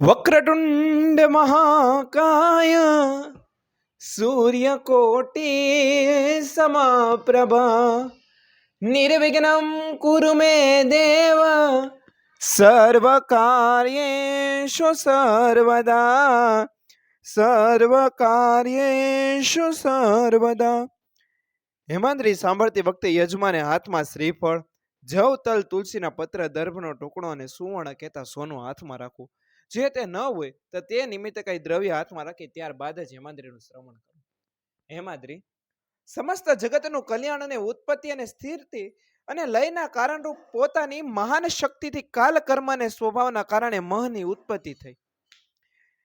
વક્રતુંડ મહાકાય સૂર્યકોટી સમાપ્રભા નિર્વિઘ્નમ કુરુ મે દેવ સર્વકાર્યેષુ સર્વદા સર્વકાર્યેષુ સર્વદા હેમાંદ્રી સાંભળતી વખતે યજમાને હાથમાં શ્રીફળ, જવ તલ તુલસીના પત્ર, દર્ભનો ટુકડો અને સુવર્ણ કહેતા સોનું હાથમાં રાખવું જે તે ન હોય, તો તે નિમિત્તે કઈ દ્રવ્ય હાથમાં રાખી ત્યારબાદ જ હેમાંદ્રીનું શ્રવણ કરવું. હેમાંદ્રી, સમસ્ત જગતનું કલ્યાણ અને ઉત્પત્તિ અને સ્થિરતી અને લયના કારણરૂપ પોતાની મહાન શક્તિથી કાલ કર્મ અને સ્વભાવના કારણે મહની ઉત્પત્તિ થઈ.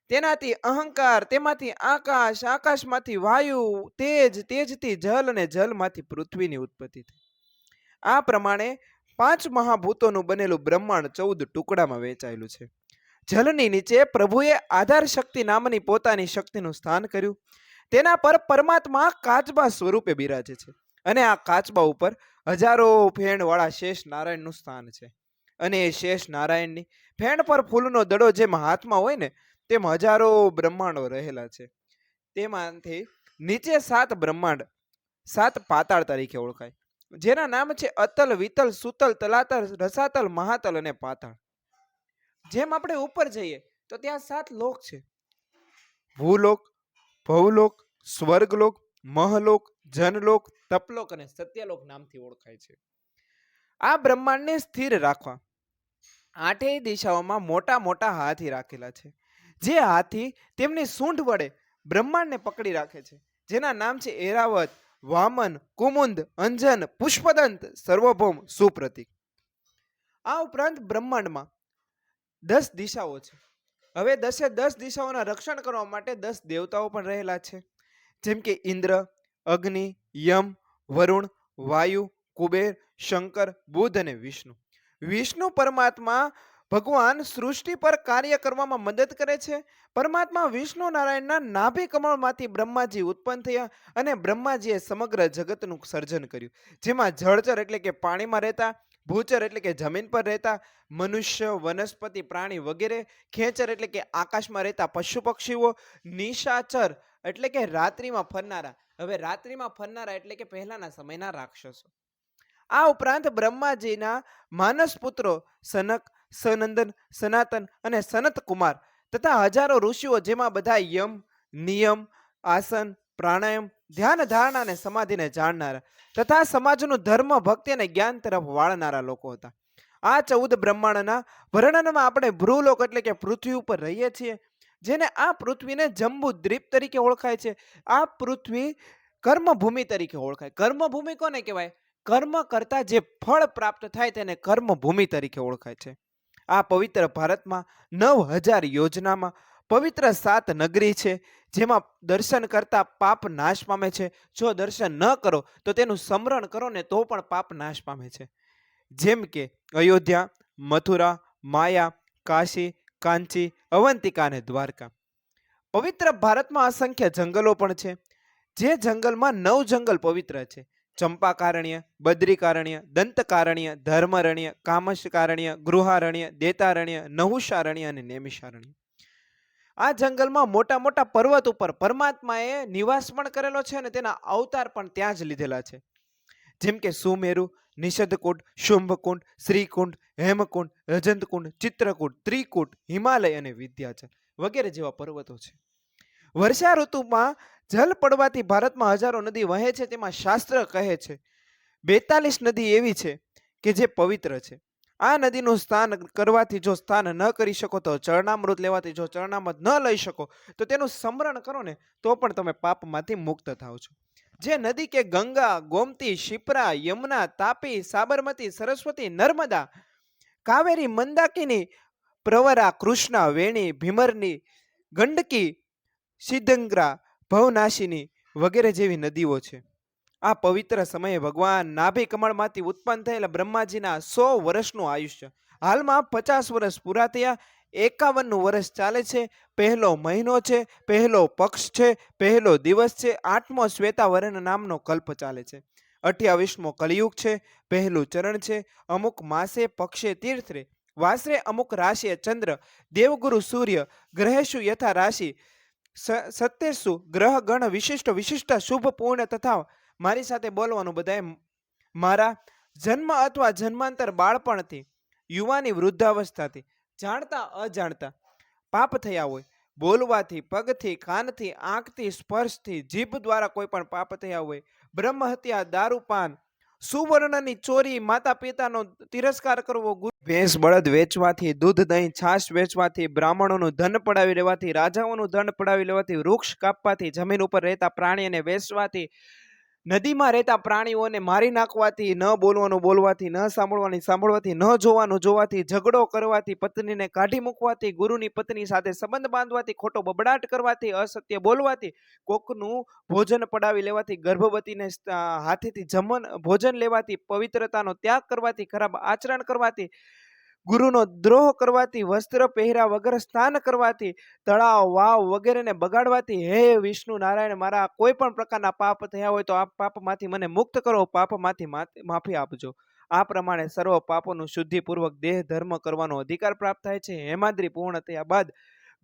તેનાથી અહંકાર, તેમાંથી આકાશ, આકાશમાંથી વાયુ, તેજ, તેજથી જલ અને જલમાંથી પૃથ્વીની ઉત્પત્તિ થઈ. આ પ્રમાણે પાંચ મહાભૂતોનું બનેલું બ્રહ્માંડ ચૌદ ટુકડામાં વહેંચાયેલું છે. જલની નીચે પ્રભુએ આધાર શક્તિ નામની પોતાની શક્તિનું સ્થાન કર્યું. તેના પર પરમાત્મા કાચબા સ્વરૂપે બિરાજે છે અને આ કાચબા ઉપર હજારો ફેણવાળા શેષ નારાયણનું સ્થાન છે. અને એ શેષ નારાયણની ફેણ પર ફૂલનો દડો જેમ હાથમાં હોય ને, તેમ હજારો બ્રહ્માંડો રહેલા છે. તેમાંથી નીચે સાત બ્રહ્માંડ, સાત પાતાળ તરીકે ઓળખાય. જેના નામ છે અતલ, વિતલ, સુતલ, તલાતલ, રસાતલ, મહાતલ અને પાતાળ. જેમ આપણે ઉપર જઈએ તો ત્યાં સાત લોક છે. ભૂલોક ભવલોક સ્વર્ગલોક મહલોક જનલોક તપલોક અને સત્યલોક નામથી ઓળખાય છે. આ બ્રહ્માંડને સ્થિર રાખવા આઠેય દિશાઓમાં મોટા મોટા હાથી રાખેલા છે. જે હાથી તેમની સૂંઢ વડે બ્રહ્માંડને પકડી રાખે છે. જેના નામ છે એરાવત વામન કુમુંદ અંજન પુષ્પદંત સર્વભૌમ સુપ્રતિક. આ ઉપરાંત બ્રહ્માંડમાં દસ દિશાઓ છે. હવે દસે દસ દિશાઓના રક્ષણ કરવા માટે દસ દેવતાઓ પણ રહેલા છે. જેમ કે ઇન્દ્ર, અગ્નિ, યમ, વરુણ, વાયુ, કુબેર, શંકર, બુધ અને વિષ્ણુ. વિષ્ણુ પરમાત્મા ભગવાન સૃષ્ટિ પર કાર્ય કરવામાં મદદ કરે છે. પરમાત્મા વિષ્ણુ નારાયણના નાભી કમળમાંથી બ્રહ્માજી ઉત્પન્ન થયા અને બ્રહ્માજીએ સમગ્ર જગતનું સર્જન કર્યું. જેમાં જળચર એટલે કે પાણીમાં રહેતા ભૂચર એટલે કે જમીન પર રહેતા મનુષ્ય, વનસ્પતિ, પ્રાણી વગેરે, ખેંચર એટલે કે આકાશમાં રહેતા પશુ પક્ષીઓ, નિશાચર એટલે કે રાત્રિમાં ફરનારા. હવે રાત્રિમાં ફરનારા એટલે કે પહેલાના સમયના રાક્ષસો. આ ઉપરાંત બ્રહ્માજીના માનસ પુત્રો સનક, સનંદન, સનાતન અને સનત કુમાર તથા હજારો ઋષિઓ જેમાં બધા યમ, નિયમ, આસન પ્રાણાયામ, ધ્યાન, ધારણા અને સમાધિને જાણનારા તથા સમાજનું ધર્મ, ભક્તિ અને જ્ઞાન તરફ વાળનારા લોકો હતા. આ ચૌદ બ્રહ્માંડના વર્ણનમાં આપણે ભ્રુલોક એટલે કે પૃથ્વી ઉપર રહીએ છીએ, જેને આ પૃથ્વીને જંબુ દ્વીપ તરીકે ઓળખાય છે. આ પૃથ્વી કર્મભૂમિ તરીકે ઓળખાય. કર્મભૂમિ કોને કહેવાય? કર્મ કરતા જે ફળ પ્રાપ્ત થાય તેને કર્મભૂમિ તરીકે ઓળખાય છે. આ પવિત્ર ભારતમાં નવ હજાર યોજનામાં પવિત્ર સાત નગરી છે, જેમાં દર્શન કરતા પાપ નાશ પામે છે. જો દર્શન ન કરો, તો તેનું સ્મરણ કરો ને તો પણ પાપ નાશ પામે છે. જેમ કે અયોધ્યા, મથુરા, માયા, કાશી, કાંચી, અવંતિકા અને દ્વારકા. પવિત્ર ભારતમાં અસંખ્ય જંગલો પણ છે. જે જંગલમાં નવ જંગલ પવિત્ર છે. ચંપાકારણ્ય, બદ્રીકારણ્ય, દંતકારણ્ય, ધર્મરણ્ય, કામશકારણ્ય, ગૃહારણ્ય, દેતારણ્ય નહુષારણ્ય અને નેમિષારણ્ય આ જંગલમાં મોટા મોટા પર્વત ઉપર પરમાત્માએ નિવાસ પણ કરેલો છે અને તેના અવતાર પણ ત્યાં જ લીધેલા છે. જેમ કે સુમેરુ, નિષદકુંડ, શુંભકુંડ, શ્રીકુંડ, હેમકુંડ, રજંતકુંડ, ચિત્રકુંડ ત્રિકૂટ હિમાલય અને વિદ્યાચલ વગેરે જેવા પર્વતો છે. વર્ષા ઋતુમાં જલ પડવાથી ભારતમાં હજારો નદી વહે છે, તેમાં શાસ્ત્ર કહે છે, બેતાલીસ નદી એવી છે કે જે પવિત્ર છે. આ નદીનું સ્નાન કરવાથી જો સ્નાન ન કરી શકો, તો ચરણામૃત લેવાથી જો ચરણામૃત ન લઈ શકો, તો તેનું સ્મરણ કરો ને, તો પણ તમે પાપમાંથી મુક્ત થાવ છો. જે નદી કે ગંગા, ગોમતી, શિપ્રા, યમુના, તાપી, સાબરમતી, સરસ્વતી, નર્મદા, કાવેરી, મંદાકિની, પ્રવરા, કૃષ્ણા, વેણી, ભીમરની, ગંડકી સિદ્ધંગ્રા ભવનાશિની વગેરે જેવી નદીઓ છે. આ પવિત્ર સમયે ભગવાન નાભી કમળમાંથી ઉત્પન્ન થયેલા બ્રહ્માજીના સો વર્ષનું આયુષ્ય. હાલમાં પચાસ વર્ષ પૂરા થયા, એકાવનનું વર્ષ ચાલે છે, પહેલો મહિનો છે, પહેલો પક્ષ છે, પહેલો દિવસ છે, આઠમો શ્વેતાવરણ નામનો કલ્પ ચાલે છે. અઠ્યાવીસમો કલિયુગ છે, પહેલું ચરણ છે, અમુક માસે પક્ષે તીર્થરે વાસરે અમુક રાશિએ ચંદ્ર, દેવગુરુ સૂર્ય, ગ્રહેશુ યથા રાશિ સત્તેરસુ ગ્રહ ગણ વિશિષ્ટ વિશિષ્ટ શુભ પૂર્ણ તથા મારી સાથે બોલવાનું બધાએ મારા જન્મ અથવા જન્માંતર બાળપણથી યુવાની વૃદ્ધાવસ્થાથી જાણતા અજાણતા પાપ થયા હોય. બોલવાથી, પગથી, કાનથી, આંખથી, સ્પર્શથી, જીભ દ્વારા કોઈ પણ પાપ થયા હોય. બ્રહ્મ હત્યા દારૂપાન સુવર્ણની ચોરી માતા પિતાનો તિરસ્કાર કરવો ભેંસ બળદ વેચવાથી, દૂધ, દહીં, છાશ વેચવાથી, બ્રાહ્મણોનું ધન પડાવી લેવાથી, રાજાઓનું ધન પડાવી લેવાથી, વૃક્ષ કાપવાથી, જમીન ઉપર રહેતા પ્રાણીઓને વેચવાથી નદીમાં રહેતા પ્રાણીઓને મારી નાખવાથી, ન બોલવાનું, બોલવાથી, ન સાંભળવાની, સાંભળવાથી, ન જોવાનું, જોવાથી, ઝઘડો કરવાથી, પત્નીને કાઢી મૂકવાથી, ગુરુની પત્ની સાથે સંબંધ બાંધવાથી, ખોટો બબડાટ કરવાથી, અસત્ય બોલવાથી, કોકનું ભોજન પડાવી લેવાથી, ગર્ભવતીને હાથેથી જમન, ભોજન લેવાથી, પવિત્રતાનો ત્યાગ કરવાથી, ખરાબ આચરણ કરવાથી ગુરુનો દ્રોહ કરવાથી, વસ્ત્ર પહેર્યા વગર સ્નાન કરવાથી, તળાવ, વાવ વગેરેને બગાડવાથી, હે વિષ્ણુ નારાયણ, મારા કોઈ પણ પ્રકારના પાપ થયા હોય તો આ પાપમાંથી મને મુક્ત કરો, પાપમાંથી માફી આપજો. આ પ્રમાણે સર્વ પાપોનું શુદ્ધિપૂર્વક દેહ, ધર્મ કરવાનો અધિકાર પ્રાપ્ત થાય છે. હેમાદ્રી પૂર્ણ થયા બાદ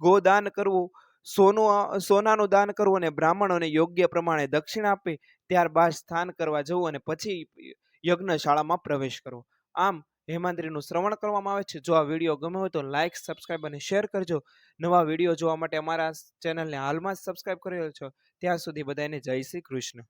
ગોદાન કરવું, સોનું, સોનાનું દાન કરવું અને બ્રાહ્મણોને યોગ્ય પ્રમાણે દક્ષિણ આપી ત્યારબાદ સ્થાન કરવા જવું અને પછી યજ્ઞશાળામાં પ્રવેશ કરવો. આમ હેમાંદ્રીનું શ્રવણ કરવામાં આવે છે. જો આ વીડિયો ગમ્યો હોય તો લાઇક સબસ્ક્રાઇબ અને શેર કરજો. નવા વીડિયો જોવા માટે અમારા ચેનલને હાલમાં જ સબસ્ક્રાઇબ કરેલો છો ત્યાં સુધી બધાને જય શ્રી કૃષ્ણ.